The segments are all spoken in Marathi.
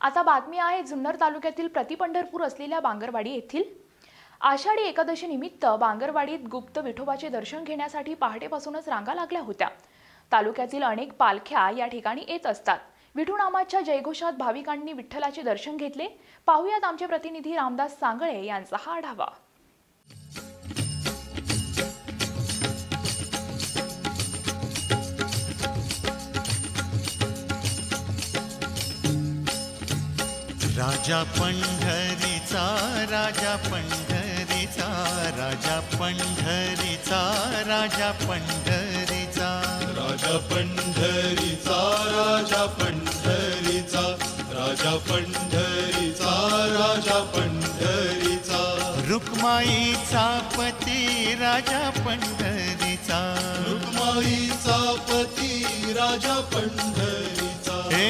आता बातमी आहे जुन्नर तालुक्यातील प्रतिपंढरपूर असलेल्या बांगरवाडी येथील. आषाढी एकादशी निमित्त बांगरवाडीत गुप्त विठोबाचे दर्शन घेण्यासाठी पहाटेपासूनच रांगा लागल्या होत्या. तालुक्यातील अनेक पालख्या या ठिकाणी येत असतात. विठूनामाच्या जयघोषात भाविकांनी विठ्ठलाचे दर्शन घेतले. पाहुयात आमचे प्रतिनिधी रामदास सांगळे यांचा हा आढावा. राजा पंढरीचा राजा पंढरीचा राजा पंढरीचा राजा पंढरीचा. राजा पंढरीचा राजा पंढरीचा राजा पंढरीचा राजा पंढरीचा. रुक्माईचा पती राजा पंढरीचा. रुक्माईचा पती राजा पंढरीचा हे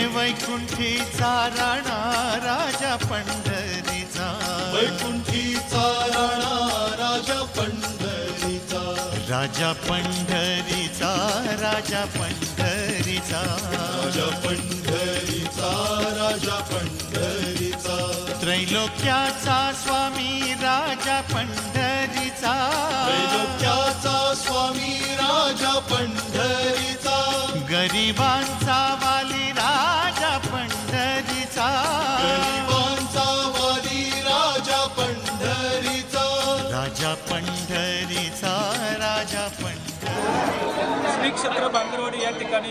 वैकुंठीचा राणा राजा पंढरीचा. वैकुंठीचा राणा राजा पंढरीचा. राजा पंढरीचा राजा पंढरीचा. राजा पंढरीचा राजा पंढरीचा. त्रैलोक्याचा स्वामी राजा पंढरीचा. त्रैलोक्याचा स्वामी राजा पंढरीचा. गरिबांचा वाली क्षेत्र बांगरवाडी या ठिकाणी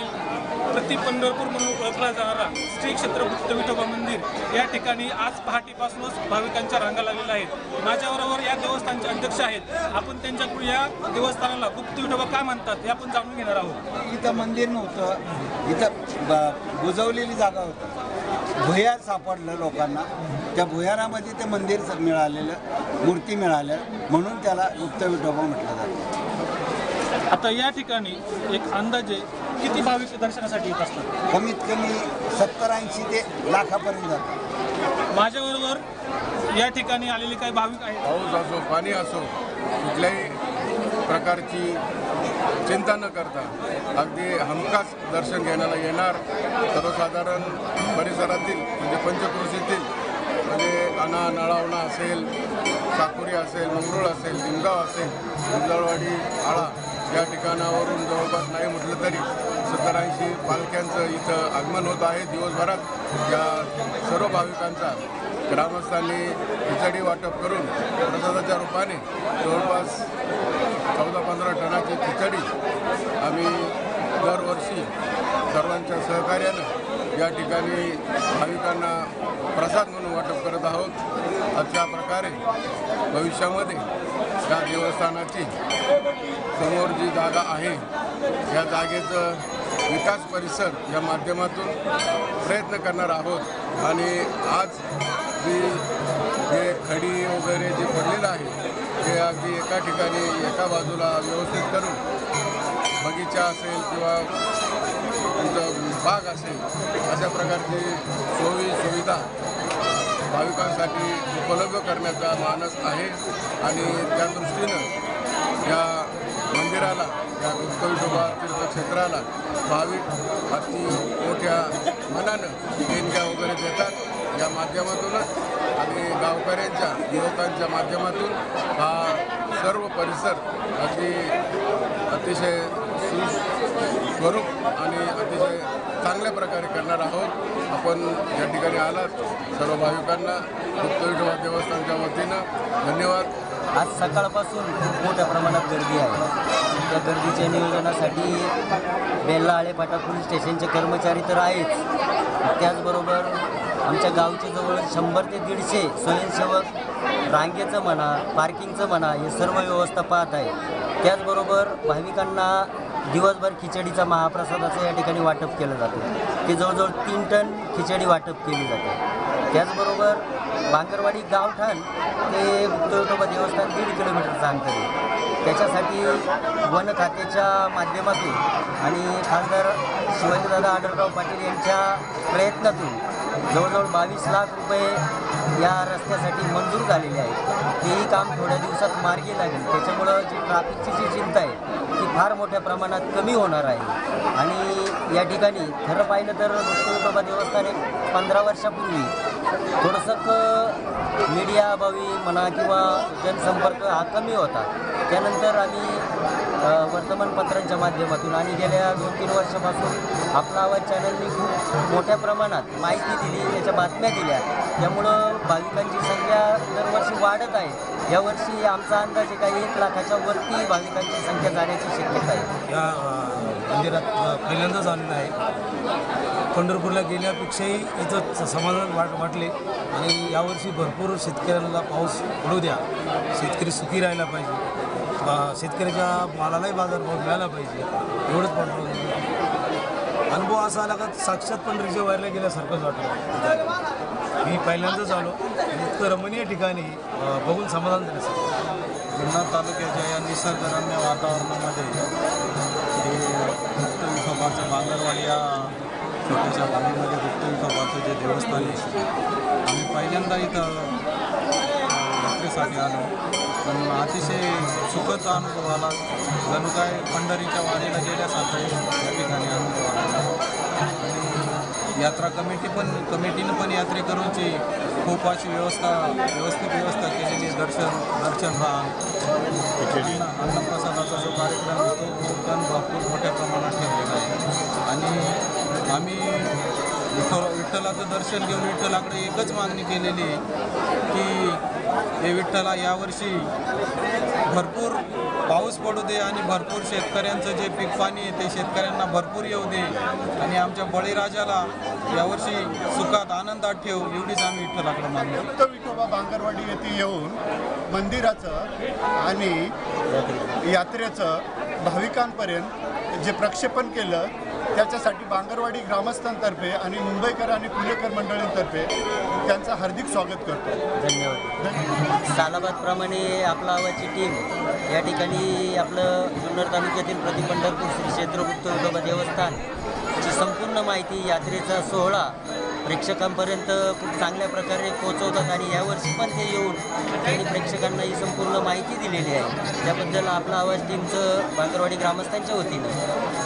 प्रति पंढरपूर म्हणून ओळखला जाणारा श्री क्षेत्र गुप्त विठोबा मंदिर या ठिकाणी आज पहाटेपासूनच भाविकांच्या रांगा लागलेल्या आहेत. माझ्याबरोबर या देवस्थानचे अध्यक्ष आहेत. आपण त्यांच्याकडून या देवस्थानाला गुप्त विठोबा काय म्हणतात हे आपण जाणून घेणार आहोत. इथं मंदिर नव्हतं. इथं ब- बुजवलेली जागा होती. भुयार सापडलं लोकांना. त्या भुयारामध्ये ते मंदिर मिळालेलं मूर्ती मिळाल्या. म्हणून त्याला गुप्त विठोबा म्हटलं जातं. आता या ठिकाणी एक अंदाजे किती भाविक दर्शनासाठी येत असतात? कमीत कमी सत्तर ऐंशी ते लाखापर्यंत जातं माझ्याबरोबर या ठिकाणी आलेले काही भाविक आहेत. पाऊस असो पाणी असो कुठल्याही प्रकारची चिंता न करता अगदी हमखास दर्शन घेण्याला येणार सर्वसाधारण परिसरातील म्हणजे पंचकृषीतील म्हणजे आणा नळावणा असेल साकुरी असेल मंगरुळ असेल लिंगाव असेल गुंजाळवाडी आळा या ठिकाणावरून जवळपास नाही म्हटलं तरी सत्तरऐंशी पालख्यांचं इथं आगमन होत आहे. दिवसभरात या सर्व भाविकांचा ग्रामस्थांनी खिचडी वाटप करून प्रसादाच्या रूपाने जवळपास चौदा पंधरा टनाची खिचडी आम्ही दरवर्षी सर्वांच्या सहकार्यानं या ठिकाणी भाविकांना प्रसाद म्हणून वाटप करत आहोत. अशा प्रकारे भविष्यामध्ये या देवस्थानाची समोर जी जागा आहे या जागेचं विकास परिसर या माध्यमातून प्रयत्न करणार आहोत. आणि आज जी जे खडी वगैरे जे पडलेलं आहे ते अगदी एका ठिकाणी एका बाजूला व्यवस्थित करून बगीचा असेल किंवा तुमचं बाग असेल अशा प्रकारची सोयी सुविधा भाविकांसाठी उपलब्ध करण्याचा मानस आहे आणि त्या दृष्टीनं या मंदिराला या गुप्त तीर्थक्षेत्राला भाविक अति मोठ्या मनानं देणग्या वगैरे देतात. या माध्यमातूनच आणि गावकऱ्यांच्या युवकांच्या माध्यमातून हा सर्व परिसर अगदी अतिशय स्वरूप आणि अतिशय चांगल्या प्रकारे करणार आहोत. आपण या ठिकाणी आलात सर्व भाविकांना गुप्त देवस्थानच्या वतीनं धन्यवाद. आज सकाळपासून खूप मोठ्या प्रमाणात गर्दी आहे. त्या गर्दीच्या नियोजनासाठी बेल्ला आळेपाटा पोलीस स्टेशनचे कर्मचारी तर आहेच. त्याचबरोबर आमच्या गावच्या जवळ शंभर ते दीडशे स्वयंसेवक रांगेचं म्हणा पार्किंगचं म्हणा हे सर्व व्यवस्था पाहत आहे. त्याचबरोबर भाविकांना दिवसभर खिचडीचा महाप्रसादाचं या ठिकाणी वाटप केलं जातं. ते जवळजवळ तीन टन खिचडी वाटप केली जाते. त्याचबरोबर बांगरवाडी गावठाण ते गुप्तविठोबा देवस्थान दीड किलोमीटरचं अंतर आहे त्याच्यासाठी वन खात्याच्या माध्यमातून आणि खासदार शिवाजीदादा आढळराव पाटील यांच्या प्रयत्नातून जवळजवळ बावीस लाख रुपये या रस्त्यासाठी मंजूर झालेले आहेत. तेही काम थोड्या दिवसात मार्गी लागेल. त्याच्यामुळं जी ट्रॅफिकची जी चिंता आहे ती फार मोठ्या प्रमाणात कमी होणार आहे. आणि या ठिकाणी खरं पाहिलं तर दत्त देवस्थाने पंधरा वर्षापूर्वी थोडंसं क मीडिया अभावी म्हणा किंवा जनसंपर्क हा कमी होता. त्यानंतर आम्ही वर्तमानपत्रांच्या माध्यमातून आणि गेल्या दोन तीन वर्षापासून आपला आवाज चॅनलनी खूप मोठ्या प्रमाणात माहिती दिली त्याच्या बातम्या दिल्या. त्यामुळं भाविकांची संख्या दरवर्षी वाढत आहे. यावर्षी आमचा अंदाज एका एक लाखाच्या वरती भाविकांची संख्या जाण्याची शक्यता आहे. या मंदिरात पहिल्यांदाच आलेलं आहे. पंढरपूरला गेल्यापेक्षाही इथं समाधान वाट वाटले. आणि यावर्षी भरपूर शेतकऱ्यांना पाऊस पडू द्या. शेतकरी सुखी राहायला पाहिजे. शेतकऱ्याच्या मालालाही बाजारभाव मिळाला पाहिजे. एवढंच पंढरपूर अनुभव असा आला का साक्षात पंढरीच्या वायरला गेल्यासारखंच वाटलं. मी पहिल्यांदाच आलो. इतकं रमणीय ठिकाणी बघून समाधान झालं सर जुन्नर तालुक्याच्या या निसर्गरम्य वातावरणामध्ये हे गुप्त विठोबाचं बांगरवाडी या छोट्याशा गावामध्ये गुप्त विठोबाचं जे देवस्थान आहे आम्ही पहिल्यांदा इथं यात्रेसाठी आलो पण अतिशय सुखद अनुभव आला. जणू काय पंढरीच्या वाडीला गेल्यासारखं या ठिकाणी अनुभव आला. आणि यात्रा कमिटी पण कमिटीनं पण यात्रेकरूंची खूप अशी व्यवस्था व्यवस्थित व्यवस्था केलेली आहे. दर्शन दर्शन राहा अन्नप्रसादाचा जो कार्यक्रम आहे तो पण भरपूर मोठ्या प्रमाणात ठेवलेला आहे. आणि आम्ही विठ्ठल विठ्ठलाचं दर्शन घेऊन विठ्ठलाकडे एकच मागणी केलेली आहे की हे विठ्ठला यावर्षी भरपूर पाऊस पडू दे आणि भरपूर शेतकऱ्यांचं जे पीक पाणी आहे ते शेतकऱ्यांना भरपूर येऊ दे आणि आमच्या बळीराजाला यावर्षी सुखात आनंदात ठेव एवढीच आम्ही विठ्ठलाकडे मागणी विठोबा बांगरवाडी येथे येऊन मंदिराचं आणि यात्रेचं भाविकांपर्यंत जे प्रक्षेपण केलं त्याच्यासाठी बांगरवाडी ग्रामस्थांतर्फे आणि मुंबईकर आणि पुणेकर मंडळींतर्फे त्यांचं हार्दिक स्वागत करतो. धन्यवाद. सालाबादप्रमाणे आपला आवाजची टीम या ठिकाणी आपलं जुन्नर तालुक्यातील प्रति पंढरपूर श्री क्षेत्र गुप्त विठोबा देवस्थानची संपूर्ण माहिती यात्रेचा सोहळा प्रेक्षकांपर्यंत खूप चांगल्या प्रकारे पोहोचवतात आणि यावर्षी पण ते येऊन त्यांनी प्रेक्षकांना ही संपूर्ण माहिती दिलेली आहे. त्याबद्दल आपला आवाज टीमचं बांगरवाडी ग्रामस्थांच्या वतीनं.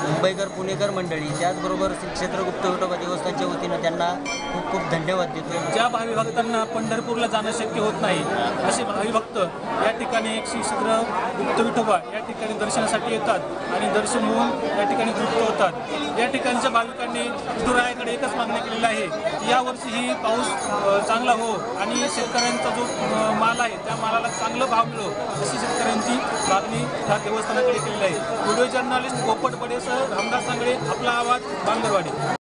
मुंबईकर पुणेकर मंडळी त्याचबरोबर श्री क्षेत्र गुप्त विठोबा देवस्थानच्या वतीनं त्यांना खूप खूप धन्यवाद देतो ज्या भावी भक्तांना पंढरपूरला जाणं शक्य होत नाही असे भावी भक्त या ठिकाणी एक श्री क्षेत्र गुप्त विठोबा या ठिकाणी दर्शनासाठी येतात आणि दर्शन होऊन या ठिकाणी तृप्त होतात. या ठिकाणच्या भाविकांनी विठुरायाकडे एकच मागणी केलेली आहे यावर्षी ही पाऊस चांगला हो आणि शेतकऱ्यांचा जो माल आहे त्या मालाला चांगलं भाव मिळो अशी शेतकऱ्यांची मागणी ह्या देवस्थानाकडे केलेली आहे. व्हिडिओ जर्नलिस्ट पोपट बडेसह रामदास सांगळे आपला आवाज बांगरवाडी